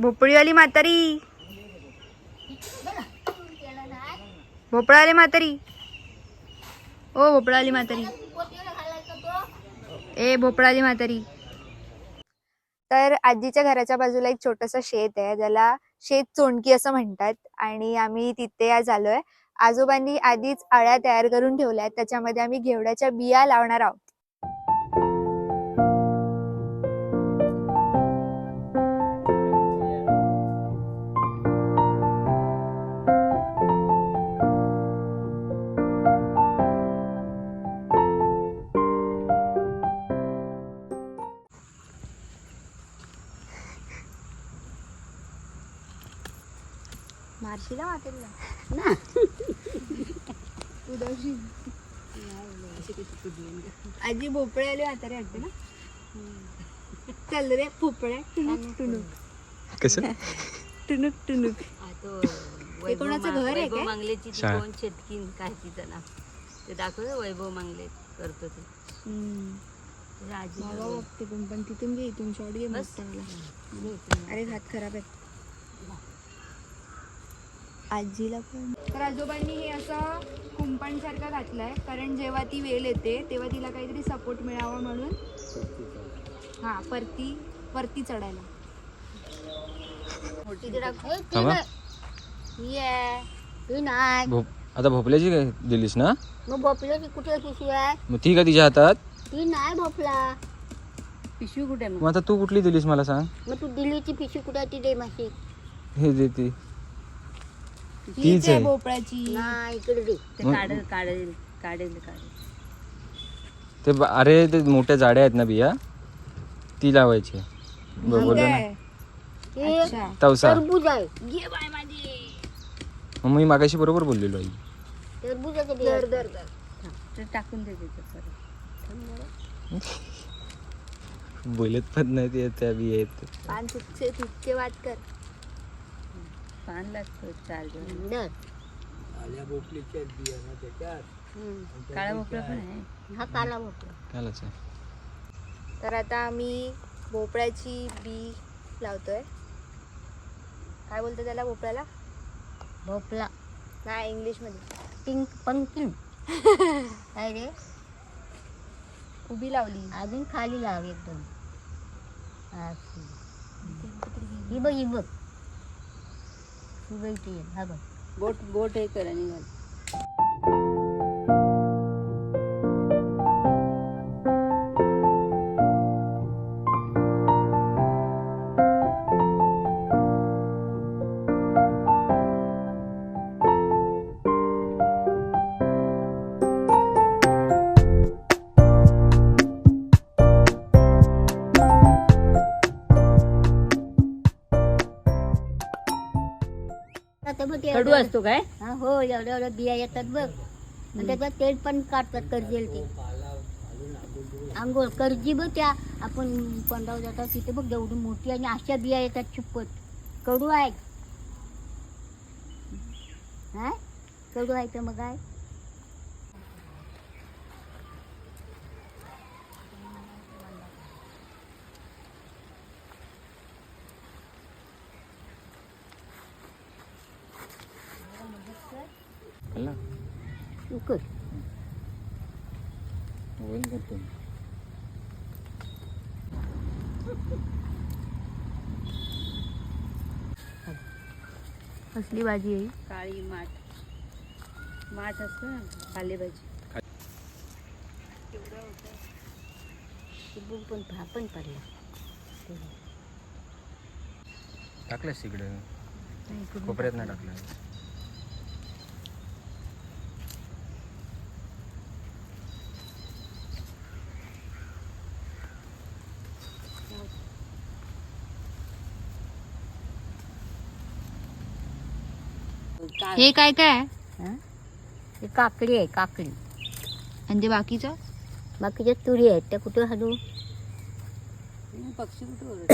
भोपळीवाली म्हातारी. भोपळावाली म्हातारी. ओ भोपळावाली म्हातारी. ए भोपळाली म्हातारी. तर आजीच्या घराच्या बाजूला एक छोटस शेत आहे. ज्याला शेत चोंडकी असं म्हणतात. आणि आम्ही तिथे आज आलोय. आजोबांनी आधीच आळ्या तयार करून ठेवल्या आहेत त्याच्यामध्ये आम्ही घेवड्याच्या बिया लावणार आहोत. मारशीला वाटेल उडवशील. आजी भोपळे आले म्हातारे वाटते ना? चल रे भोपळ्या टुनुक टुनुक कसं टुनुक टुनुक तो ते कोणाचं घर आहे काय? मांगलेची. कोण शेतकीन काय तिचं नाव ते दाखवलं वैभव मांगले करतो ते. मावा बघते पण पण तिथून घे इथून शॉर्ट घे बस. मोठा अरे हात खराब आहे. आजीला पण. तर आजोबांनी हे असं कुंपणसारखं घातलंय. कारण जेव्हा ती वेल येते तेव्हा तिला काहीतरी सपोर्ट मिळावा म्हणून. हा परती परती चढायला. तिथे दाखव थांबा नाही भोप आता भोपल्याची काय दिलीस ना? मग भोपल्याची कुठे पिशवी आहे? मग ती का तिच्या हातात? ती नाही भोपला. पिशवी कुठे मग आता तू कुठली दिलीस मला सांग? मग तू दिल्लीची पिशवी कुठे ती दे माशी. हे दे ती हीच तीच आहे आहे. भोपळ्याची नाही इकडे दे. ते मग- काढेल काढेल काढेल काढेल. ते ब- अरे ते मोठ्या जाड्या आहेत ना बिया? ती लावायची. ब- बोललो ना. आहे. हे अच्छा. तवसा. टरबूज आहे. घे बाय माझी. मग मी मागाशी बरोबर बोललेलो आई टरबूजाचं बिया. दर दर ते टाकून दे त्याच्यात परत. बोलत पण नाही ते त्या बिया आहेत. पान तुटचे तुटचे वाट कर. पान लागतो चार काळा भोपळा पण आहे हा काळा भोपळा आहे तर आता आम्ही भोपळ्याची बी लावतोय. काय बोलतो त्याला भोपळ्याला? भोपळा. नाही इंग्लिशमध्ये पिंक पंकिन. काय रे? उभी लावली. अजून खाली लाव एकदम. ही बघ ही बघ. ही आहे, हा बघ. बोट बोट हे करा निघाल कडू असतो काय? हो एवढ्या एवढ्या बिया येतात बघ. आणि त्याच्यात तेल पण काढतात कर्जेल ते. आंघोळ कर्जी बघ त्या. आपण पंडाव जातात तिथे बघ एवढी मोठी आणि अशा बिया येतात चुप्पट कडू आहे. हा? कडू आहे तर मग काय खाल्ला? तू कर. कसली भाजी आहे? काळी माठ. माठ असतं ना पालेभाजी. बघ पण भा पण पडला. टाकलंस तिकडे कोपऱ्यात नाही टाकलं. हे काय काय? आहे हं? हे काकडी आहे काकडी. आणि ते बाकीचं? बाकीच्या तुरी आहेत त्या कुठं हलू पक्षी कुठं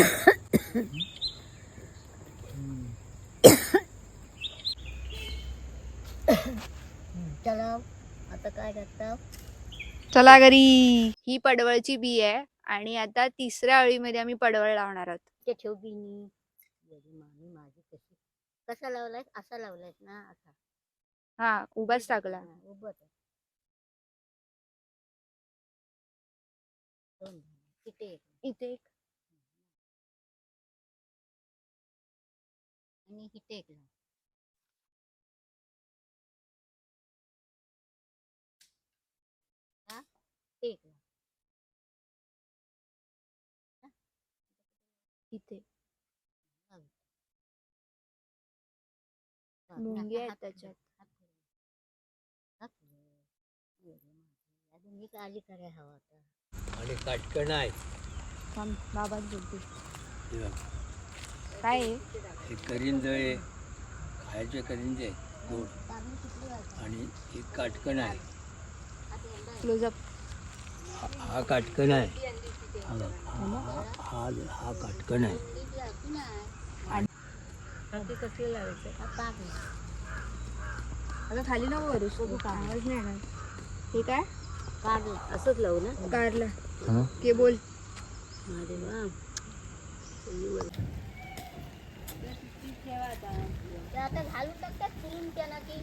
चला आता काय करता? चला घरी. ही पडवळची बी आहे आणि आता तिसऱ्या अळीमध्ये आम्ही पडवळ लावणार आहोत. ते ठेव बिनी. मामी माझी कशी कसा लावलायस असा लावलायस ना असा. हा उभाच टाकला. हा, उभं. दोन झाले. तिथे एक इथे एक. आणि इथे एक लाव हा ते एक लाव इथे लाव. लाव. मुंगी हात आहेत त्याच्यात. आली करे हवा आणि काटकण आहे. थांब बाबाच बोलते हे बघ, काय आहे? हे करिंद आहे खायचे करिंद आहे गोड आणि हे काटकण आहे. क्लोजअप हा- हा काटकण आहे. हा बघ, हा- हा- हा हा काटकण आहे. ते कसले लावायचं? हा. आता खाली नको वरूस आवाज नाही येणार. हे पाक आहे. असंच लावू ना. कारला. के बोल. ते आता घालून टाकतात फिरून त्यांना की.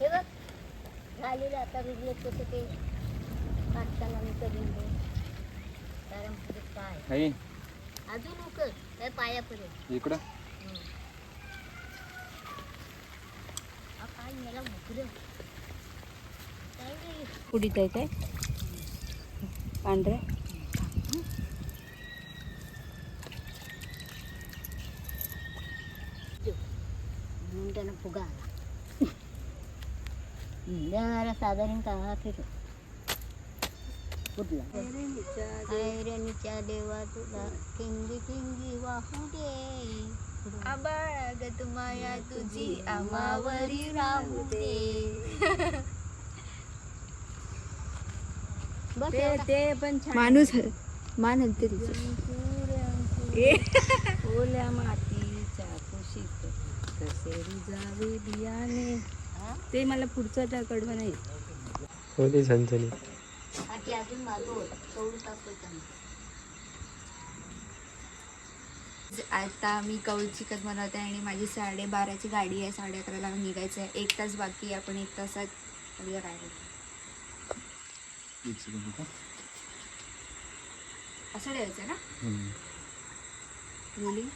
हे बघ. झालेलं आता रुजले कसं ते. काटताना मी कारण काय? अजून उकर काय पायापर्यंत इकडं. हं. हा काय मला मुकलं काय रे उडीत आहे काय पांढऱ्या म्हणून त्याला फुगा आला जरा साधारण का फिरू कुठला ऐरणीच्या देवा तुला किंगी किंगी वाहू दे. आबाळ गत माया तुझी आमावरी राहू दे. एवढा. ते पण माणूस मान हलते तिचं ओल्या मातीच्या कुशीत कसे रुजावे बियाणे? ते मला पुढचं त्या कडवं नाही. अजून होत सोडून टाकतो आता मी कौल चिकन बनवते आणि माझी साडेबाराची गाडी आहे साडे अकराला निघायचं आहे एक तास बाकी आहे आपण एक तासात बघूया काय होतं. असं ठेवायचं ना? रोलिंग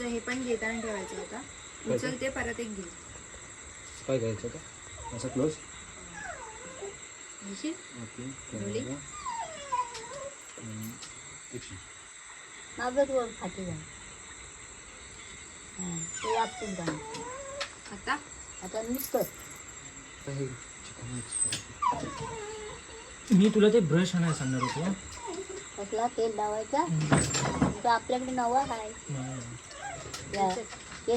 त्याचं हे पण घेताना ठेवायचं होता उचलते परत एक घे. काय घ्यायचं का असं क्लोज घेशील? Okay Rolling. मागच वर फाटी जा. ते लागतील गाणं आता? आता नुसतं मी तुला ते ब्रश आणायला सांगणार होतो. कसला तेल लावायचा? तो आपल्याकडे नवा आहे. या,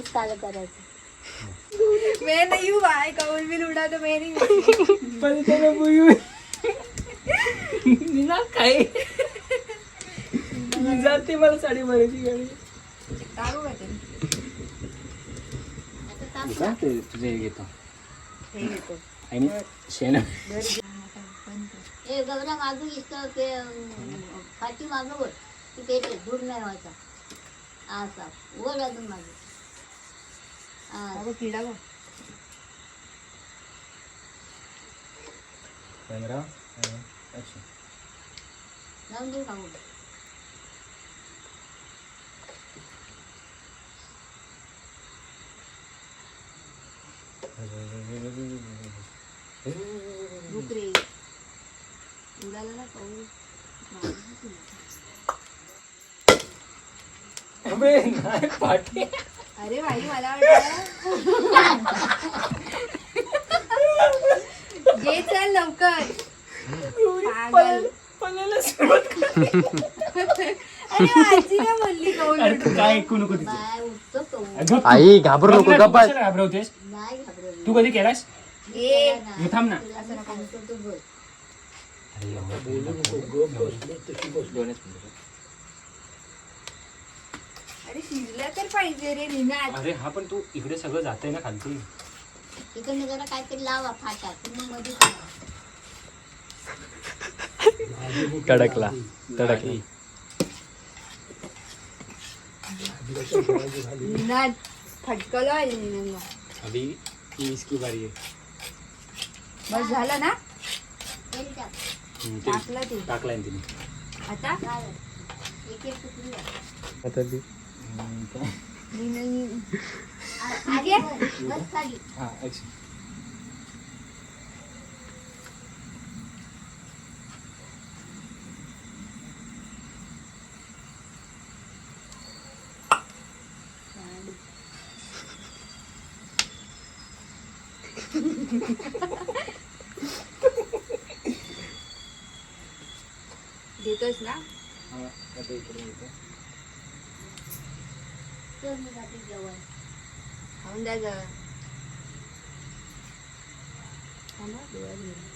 काल करायचं मैं नहीं हूँ भाई कौल भी तो मैं नहीं काय जाते मला साडी गाडी दारू तुझे घेतो आणि शेण ए गवरा मागून इतकं फाटी मागं की पेटे दूर नाही व्हायचा असा वर अजून मागे हा. अगं किडा गं. कॅमेरा? देऊ उडाला ना अरे भाई मला वाटलं. घे चल लवकर. पागल. अरे आजी ना बोलली कौल अरे तू काय ऐकू नको उठतो तो. आई घाबरू नको तू गप्पा कशाला घाबरवतेस नाही घाबरवली तू कधी केलास ए थांब ना. असं नका तू बोल. अरे शिजलं तर पाहिजे रे रिनात अरे हा पण तू इकडे सगळं जाते ना खालती. तिकडनं जरा काहीतरी लावा फाटा मग मध्ये तडकला निनाद फटकलो आहे निनाद अभी इसकी बारी है बस झालं ना? तेल टाक. टाकलं ते टाकलाय तिने. आता? झालं. एक एक तुकडी टाक. आता ती. निनाद- आ- खाली बस, बस खाली हा ऍक्शन देतोस ना आता इकडे येतो तर मी जाते जेवण खाऊन द्या जरा. थांबा, डोळ्यात गेलं.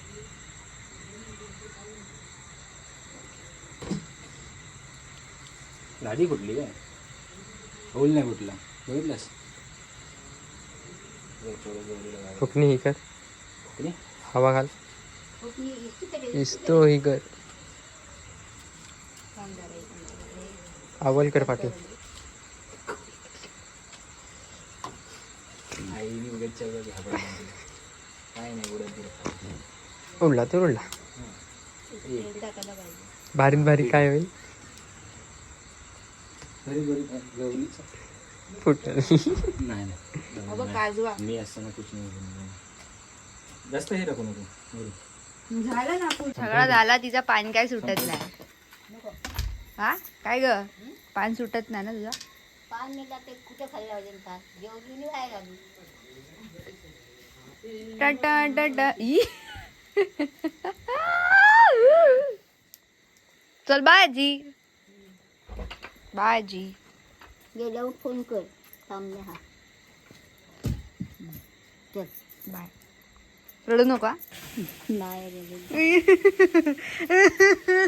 लादी कुठली काय होल नाही कुठला बघितलंस फुकणी ही कर फुकणी? हवा घाल कोकणी इकडे इस्तो ही कर आवल कर पाठी आईने नाही. काय नाही उडत उडत उडला तर उडला. बारीक बारीक काय होईल? फुटल. नाही नाही. मी असताना कुछ नाही बोलणार. जास्त हे टाकू नको. बरं. झालं ना. सगळा झाला तिचा पान काय सुटत नाही. हा? काय ग? पान सुटत नाही ना तुझा? पान नेला ते कुठे खाल्ला पाहिजे पान? जेवली आली टाटा टाटा. ई. चल बाजी. बाजी. गेल्यावर फोन कर. थांबले हा. चल. बाय. रडू नका नाही रे